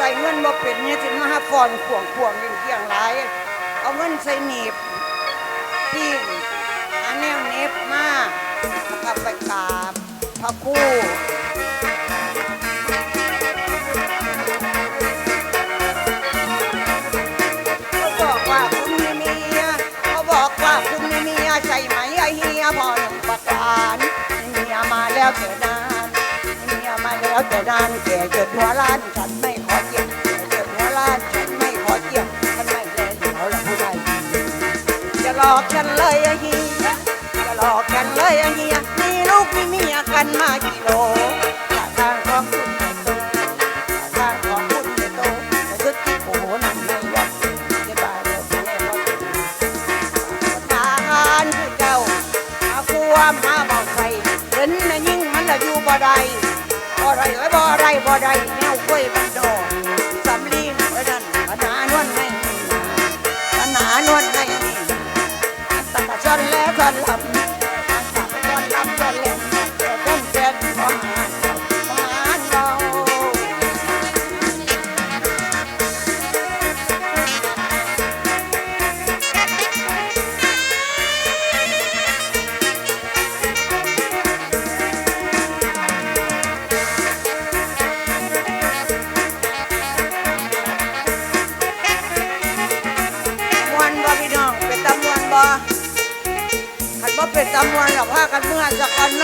ใส่เงินบ่เป็นเนี่ยสิมาหาฟอนข่วงข่วงเลี้ยงเกี่ยงหลายเอาเงินใส่หนีบที่อันแนวเน็บมาแล้วก็ไปกราบพระคู่เขาบอกว่าคุณมีเมียเขาบอกว่าคุณมีเมีใช่ไหมไอเฮียพอนุ่มประการมีเมียมาแล้วแต่นานมีเมียมาแล้วแต่นานแก่จดหัวล้านฉันไม่ อกกันเลยเฮียจะหลอกกันเลยเฮียมีลูกมีเมียกันมากี่โล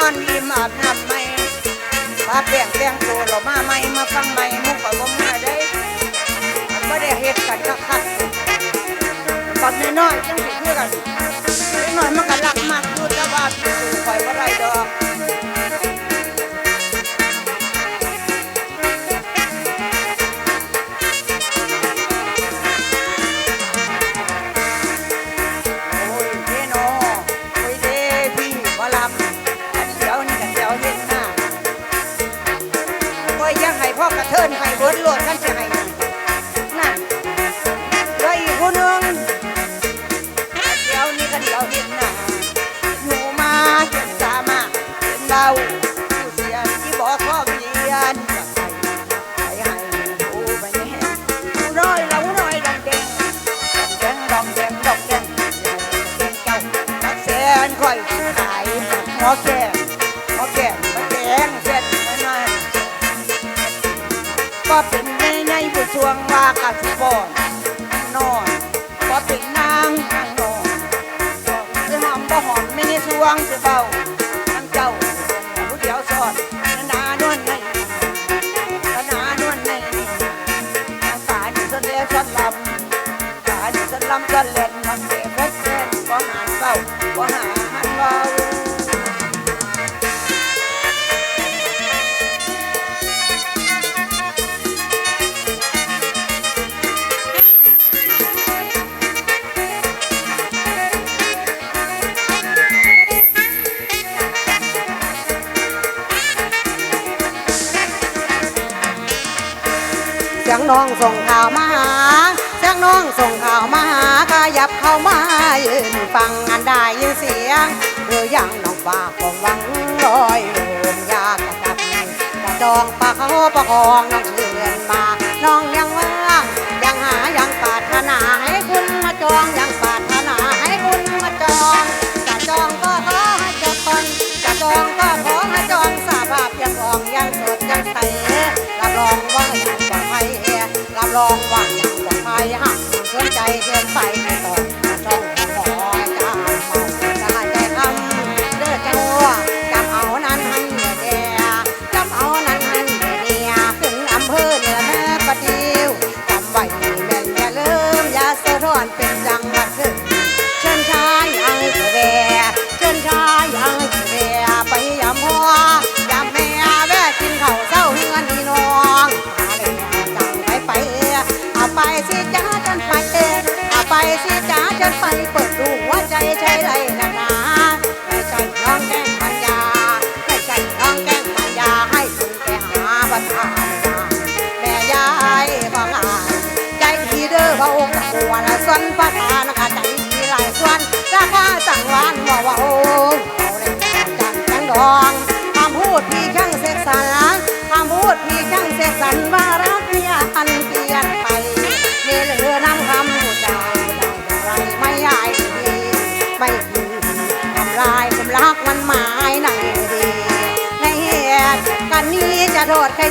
อนริมอาบน้ำไม่พาแป้งแต่งโตัวเรามาใหม่มาฟังใหม่มุกข่อยบ่มาได้มันบ่ได้เฮ็ดกันคักๆตอนน้อยๆจังสิคือกันน้อยมันก็รักมากอยู่แต่ว่าสู่ข่อยบ่ได้ดอก ช่วงว่ากันสิบอนนอนก็เป็นนางนางนอนจะหอมบ่หอมไม่ในช่วงจะเบา ยงน้องส่งข่าวมาหาเสียงน้องส่งข่าวมาหาขยับเข้ามายืนฟังอันได้ยินเสียงหรือยังน้องฝากของหวังลอยเลื่อนยากกระจับกระจองปากเขาประคองน้องเชื่อมา น้องยังว่างยังหายังปารถนาให้คุณมาจองยังปารถนาให้คุณมาจองจะจองก็ขอให้จบก่อนจะจองก็ขอให้จองสาภาพยังอ่องยังสดยังใสรับรองว่าอย่างปลอดภัย ลองว่าอยากจะไปหักเกินใจเกินไปต่อ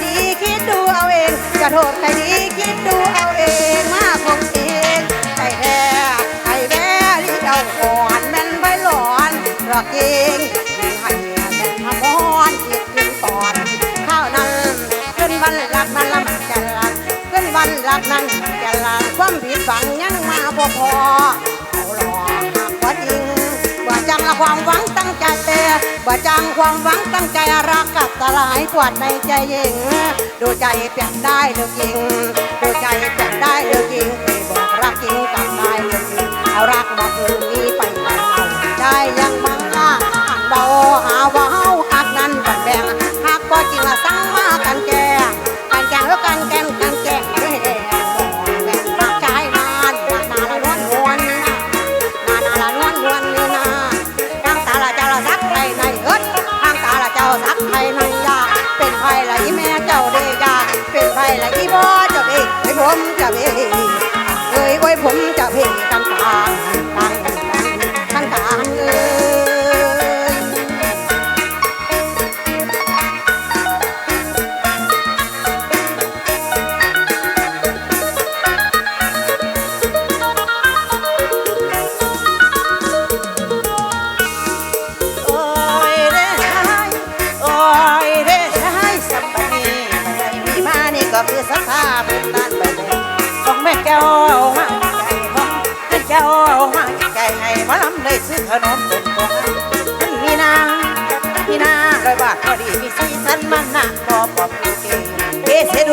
ดีคิดดูเอาเอง จะโทษใครดีคิดดูเอาเองมาคงเองใจแท้ไอ้แท้ที่เอาก่อนแม่นไปหลอนรักเองให้แม่ทำพรคิดขึ้นก่อนข้าวนั้นขึ้นวันรักนั้นละมันจะลักขึ้นวันรักนั้นจะลักความผิดหวังยังมาพอพอ บ่จังความหวังตั้งใจรักกับสลายกวาดในใจหญิง ดูใจเปลี่ยนได้หรือจริง ดูใจเปลี่ยนได้หรือจริงไปบอกรักจริงกับได้เลือกจริงเอารักมาคืนนี้ไปไหนเอาได้ยังม ผมจะเพกันกางกลาง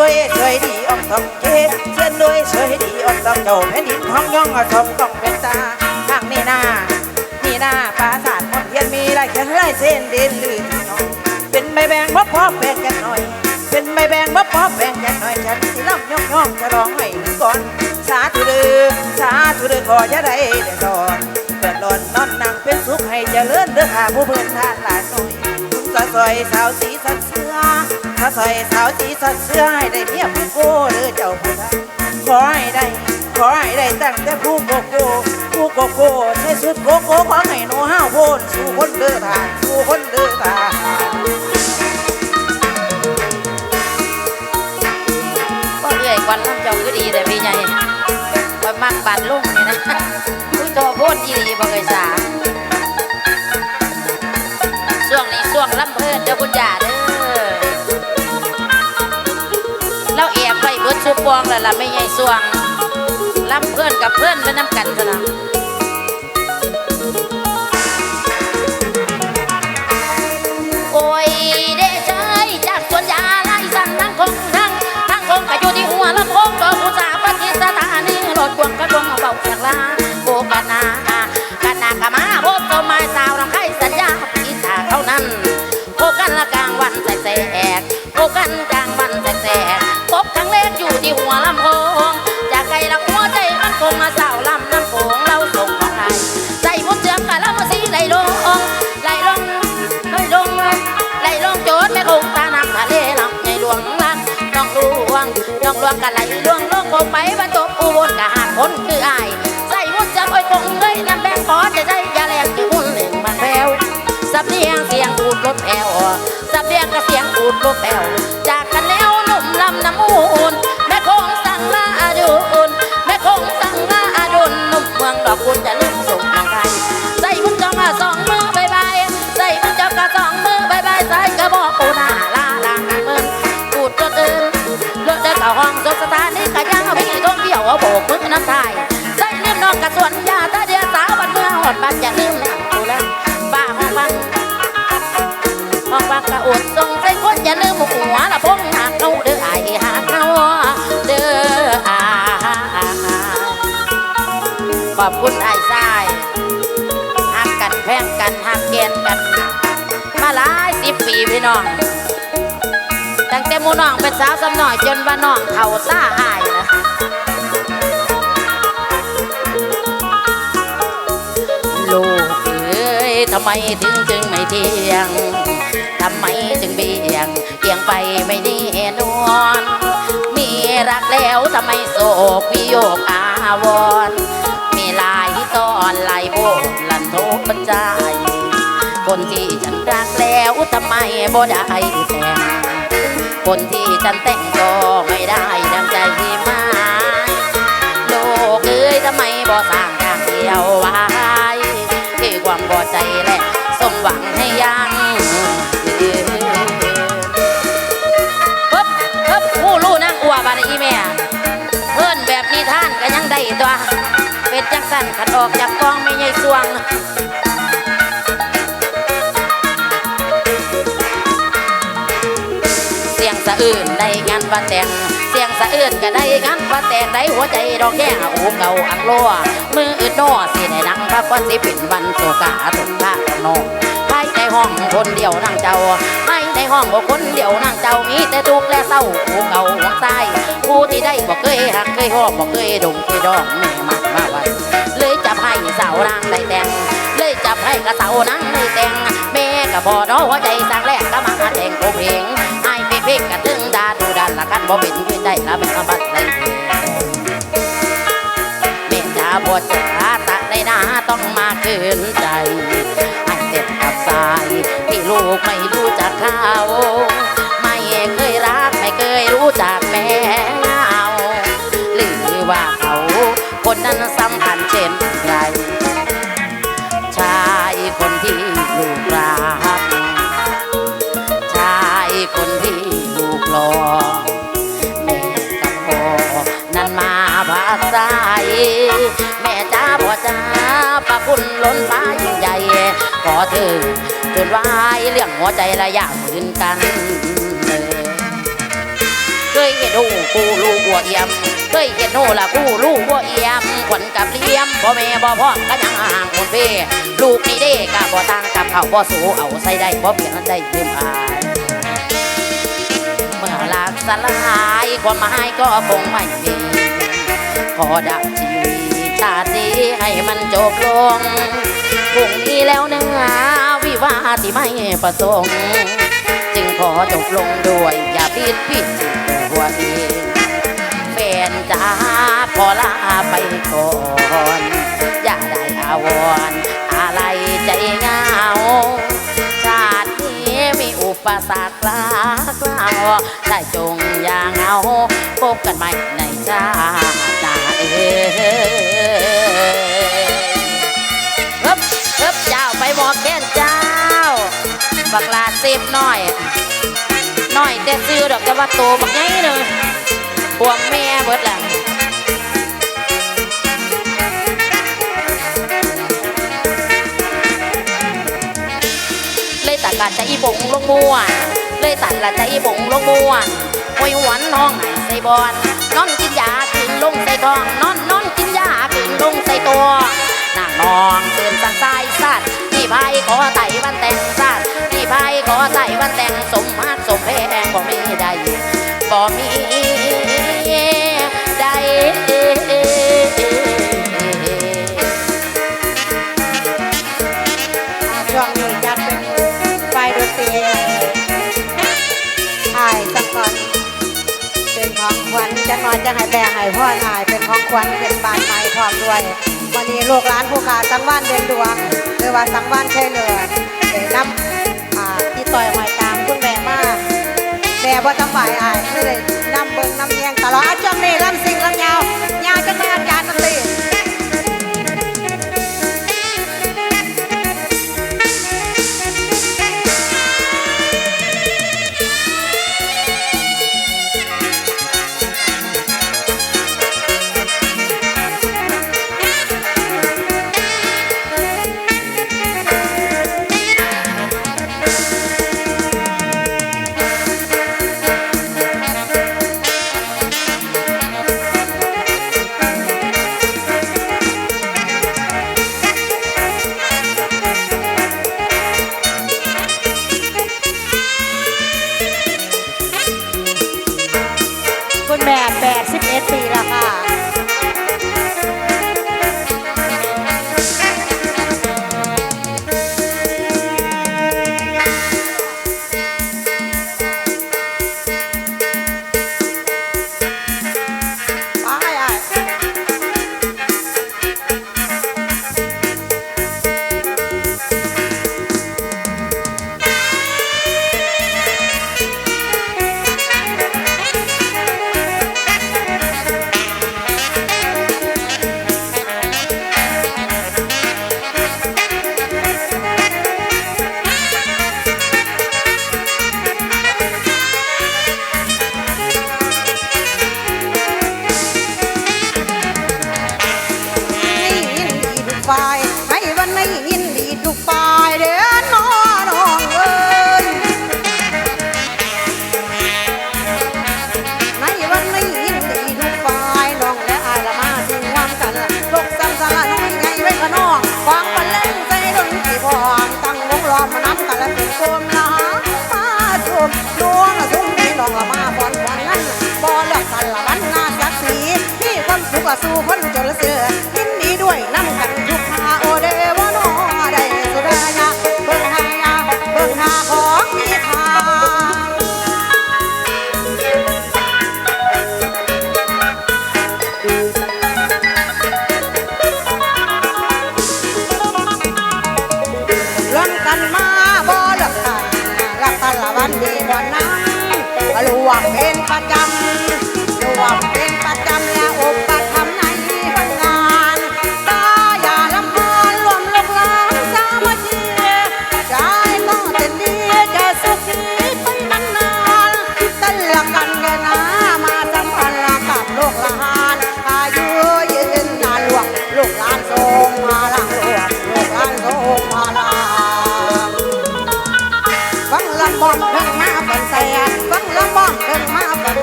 วยสวยดีอองทองเกเสียด้วยสวยดีอองทองเจ้าแผ่นดินทองย่องอะทองกองเป็นตาทางนี้นามีหน้าปราสาทมนเทียนมีลายเขียนลายเส้นเด่นลื่นน้องเป็นใบแบงบ่พอแปลงกันหน่อย เป็นใบแบงบ่พอแปลงกันหน่อยฉันสิลำย่องย่องจะร้องให้ก่อนสาธุเด้อสาธุเด้อขอจะได้เดือดร้อนเดือดร้อนนอนนั่งเป็นสุขให้เจริญเด้อข้าผู้เพื่อนทานหลานน้อย สะซอยสาวสีสันเสื้อสะซอยสาวสีสันเสื้อให้ได้เมียผู้โก้เด้อเจ้าผู้ทานขอให้ได้ ขอให้ได้ตั้งแต่ผู้โกโก้ผู้โกโก้ใส่สุดโกโก้ขอให้หนูห้าวโพนสู่คนเดือทาสู่คนเดือทาก็เรื่อยก่อนลำเจ้าก็ดีแต่พี่ใหญ่คอยมักบานลุ่งนี่นะอุ้โตโพดอีหลีบ่เคยสา ช่วงนี้ช่วงลำเพลินเด้อคุณย่าเด้อเราแอบไปเบิดชุบปองแล้วล่ะไม่ใหญ่ช่วงลำเพื่อนกับเพื่อนไปน้ำกันซะนะโอ้ยเดชายจากสวนยาไล่สั่นทั้งคงทั้งทั้งคงก็อยู่ที่หัวลำโพงก็อุตส่าห์ปฏิสถานีรถกวงกระดวงเบาจากลาโบกนากนากะมาโบกตัวไม้สาวรำไข่สัญญา น้ำแบงขอจะได้ยาแรงที่หุ่นเล่งมันแววสับเลียงเสียงอูดลดแอวสับเลียงกระเสียงอูดลดแอวจากกันแนวหนุ่มลำน้ำมูนแม่คงสั่งลาอดุนแม่คงสั่งลาอดุนหนุ่มเมืองดอกคุณจะ องบักกะอดส่งใจคนอย่าลืมหัวละพงหักเอาเด้อไอ้หักเอาเด้ออาขอบคุณไอ้ทรายหักกันแพงกันหักเกณฑ์กัน มาหลายสิบปีพี่น้องตั้งแต่มูน้องเป็นสาวสำน้อยจนว่าน้องเท่าซ่าอายนะลูกเอ้ยทำไมถึงจึงไม่เที่ยง ทำไมจึงเบี่ยงเบี่ยงไปไม่แน่นวนมีรักแล้วทำไมโศกมีโยกอาวร มีลายที่ซ่อนลายโบลันโทปัญจาคนที่ฉันรักแล้วทำไมบ่ได้แต่งคนที่ฉันแต่งก็ไม่ได้ดังใจที่หมายโลกเอ้ยทำไมบ่สร้างทางเดียวไว้ที่ความบ่ใจและสมหวังให้ยัง อีแม่เพิ่นแบบนิทานก็ยังได้ตัว เป็นจังสันขันออกจากกองไม่ใหญ่สวงเสียงสะอื้นในงานว่าแต่งเสียงสะอื้นก็ได้งานว่าแต่งได้หัวใจดอกแก้โอ้เก่าอังโลมืออื่นนอสิในนังพระควันสิเป็นวันโศกาสุขะนอง ภายในห้องคนเดียวนั่งเจ้าภายในห้องบ่คนเดียวนั่งเจ้ามีแต่ทุกข์และเศร้าโอ้เก่าหวงใต้ผู้ที่ได้บ่เคยหักเคยหอบบ่เคยดมเคยดองแม่มันมาไว้เลยจับให้สาวนางได้แต่งเลยจับให้กระเสานางได้แต่งแม่ก็บ่น้อหัวใจสร้างแรกก็มาแต่งโอเพลงให้เพลงเพลงกระตึงดาดูดันละกันบ่เป็น เขาไม่เคยรักไม่เคยรู้จักแม่เอาหรือว่าเขาคนนั้นสำคัญเช่นไรชายคนที่ลูกรักชายคนที่ลูกหลอกแม่กับพ่อนั้นมาพาสาแม่จ้าพ่อจ้าปะคุณล้นฟ้ายิ่งใหญ่ขอเธอ จนวายเรื่องหัวใจละย่างเหมือนกันเลยเคยเห็นหูกูลูกบัวเอี่ยมเคยเห็นหูละกูลูกบัวเอี่ยมขวัญกับเลี้ยมพ่อแม่บ่พ่อก็ยังห่างคนเพ่ลูกนี่เด้กะบ่ต่างกับเขาบ่สู้เอาใส่ได้บ่เปลี่ยนใจยืมอายเมื่อลักสลายความหมายก็คงไม่มีขอดับชีวิตชาตินี้ให้มันจบลงพรุ่งนี้แล้วเนื้อ วิวาที่ไม่ประสงค์ จึงขอจบลงด้วย อย่าพิดพิดหัวเองแฟนจ้าขอลาไปก่อน อย่าได้อาวรณ์อะไรใจเงาชาตินี้มีอุปสรรคลากหลาได้จงอย่าเงาพบกันใหม่ในชาติหน้าเอ้ยเฮึบเฮึบเจ้าไปบอกแก้นจ้า บักลาเซฟน้อยน้อยแต่ซื้อดอกแต่ว่าโตบักไงเนอะพวงแม่เบิดล่ะเลยตัดกาใจอีบงลงม่วเลยตัดละใจอีบงลงม่วโอยหวันน้องใส่บอลนอนกินยาขึ้นลงใส่ทองนอนนอนกินยาขึ้นลงใส่ตัวนางนองตื่นสั่งสายสัตว์นี่พายขอไต่วันแต่ง อไต่วันแต่งสมมาตรสมแพงบ่มีใดบ่มีใดช่วงนี้จัดเป็นไฟดนตรีอายสักก่อนเป็นของขวัญจะนอนจะให้แบ่งให้พ่ออายเป็นของขวัญเป็นบานไม้พร้อมด้วยวันนี้ลูกหลานผู้ขาสังวานเดินดวงหรือว่าสังวานใช่เลยเดี๋ยวนำ อ่าที่ต่อยหอยตามคุณแม่มาแม่บ่สำบายอายไม่ได้นำเบิ่งนำเนียงตลอดช่วงนี้ลำสิงลำยาว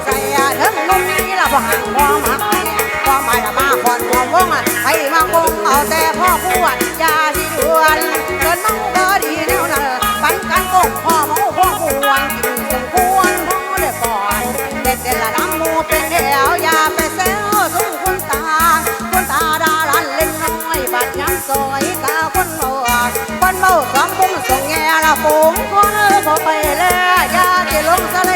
ใจถึงนุ่มนี่ละพอห่างความหักความหมายละมาขอนความวงอะไปมาคงเอาแต่พ่อผู้อ่นยาที่ดวนเกินน้องเบอดีแนวนั้นปันกันกงพ่อหมูพ่อผู้อ่านกินกันควรพ่อได้ก่อนเด็ดเด็ดละน้ำมูเป็นเดียวยาไปเซลสู้คุณตาคุณตาดาลันเล่นน้อยบัดย้ำสอยตาคนหนวดคนเมาสองคุ้งส่งแง่ละฝูงคนเออพอไปแล้วยาจะลงสะเล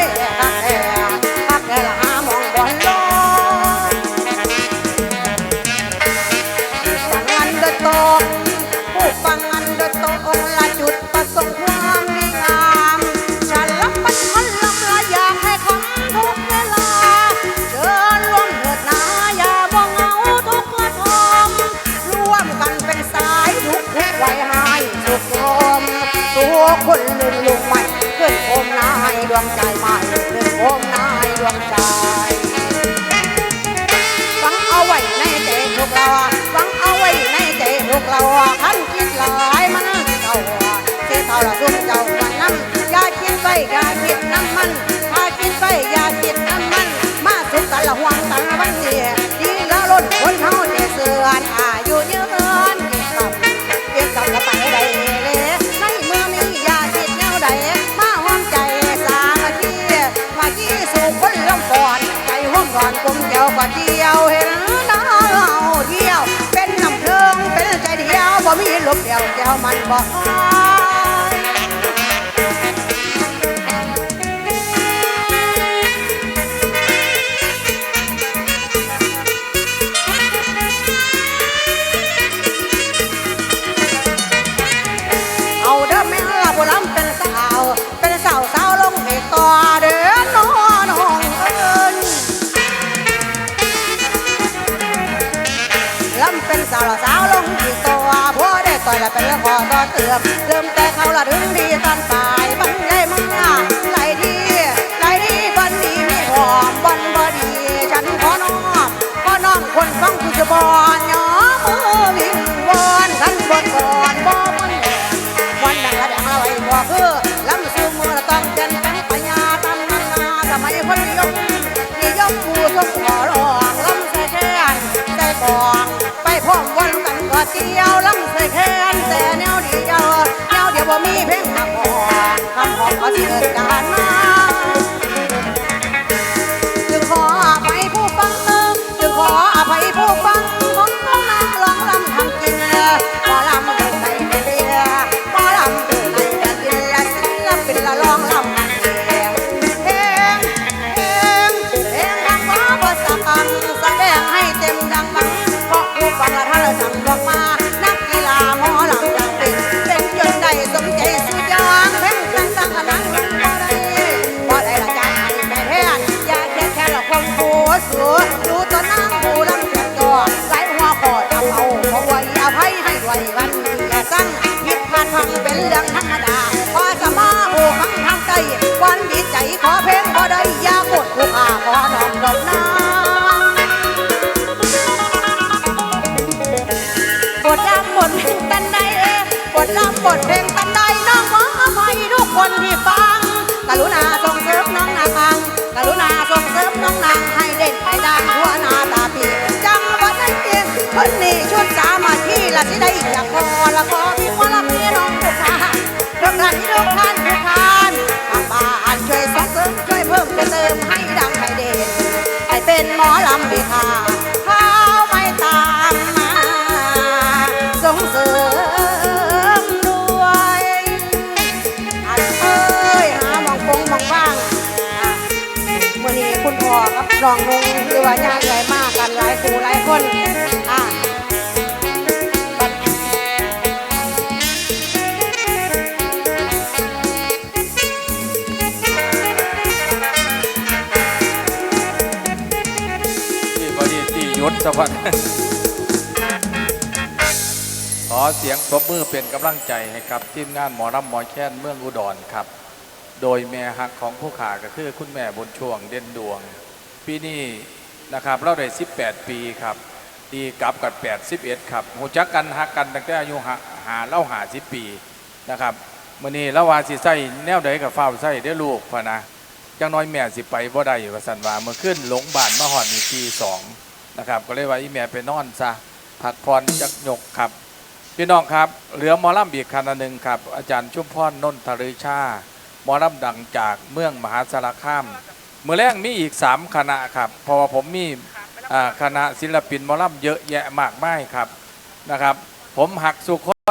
มันบ่ เตือบเริ่มแต่เขาละดึงดีตอนปายบันได้มาไหลดีไหลดีบันดีไม่หอมบันบอดีฉันขอน้อมขอน้อมคนฟังคือจะบอนยอมวิงวอนขันบนก่อนบ่มันวันนั้นละแดงละไว้บ่คือลำสู้มือต้องเจนตั้งปัญญาตันงนานาสมัยคนยมนิยมผู้ทรงขอรองลำใส่แขนใส่กองไปพร้อมวันกันก็เที่ยวลำใส่แขนแต่เนี่ย เกิดการ ต้นน้ำผู้ลเดือดก่อไหัวคอทำเอาหัวไว้อภัให้ไววันอย่าสั่งผิดพาดพังเป็นเรื่อทั้ง ต้องนางให้เด่นไปด้านหัวนาตาพี่จังหวัดนั้นเองคนนี้ชวนสามาที่ละที่ได้อีกละพอละพอพี่พอละพี่น้องผู้ค้าเรื่องนั้นที่เรื่องนั้น น้องนุ่งหรือว่าญาติใหญ่มากกันหลายคู่หลายคนอ่าที่บดีที่ยุทธสวัสดิ์ขอเสียงตบมือเป็นกำลังใจให้กับทีมงานหมอรำหมอแค้นเมืองอุดรครับ โดยแม่ฮักของผู้ขาก็คือคุณแม่บุญช่วงเด่นดวง ปีนี้นะครับเราได้ 18 ปีครับ ดีกลับกับ81ครับหูจักกันฮักกันตั้งแต่อายุหาหาเล่าหาสิปีนะครับมื่อนี้ละวาสิใส่แนวใดกับฟ้าวใส่ได้ลูกพะนะจังน้อยแม่สิไปบ่ได้ว่าสันว่าเมื่อขึ้นหลงบ้านมาหอดนี่ปีสองนะครับ ก็เลยว่าอีแม่ไปนอนซะพักผ่อนจักหยกครับ พี่น้องครับ เหลือมอลำอีกคณะหนึ่งครับ อาจารย์ชุมพรนนทฤชา มอลำดังจากเมืองมหาสารคาม เมื่อแรกมีอีกสามคณะครับเพราะว่าผมมีอ่าคณะศิลปินหมอลำเยอะแยะมากมายครับนะครับ ผมหักสุคน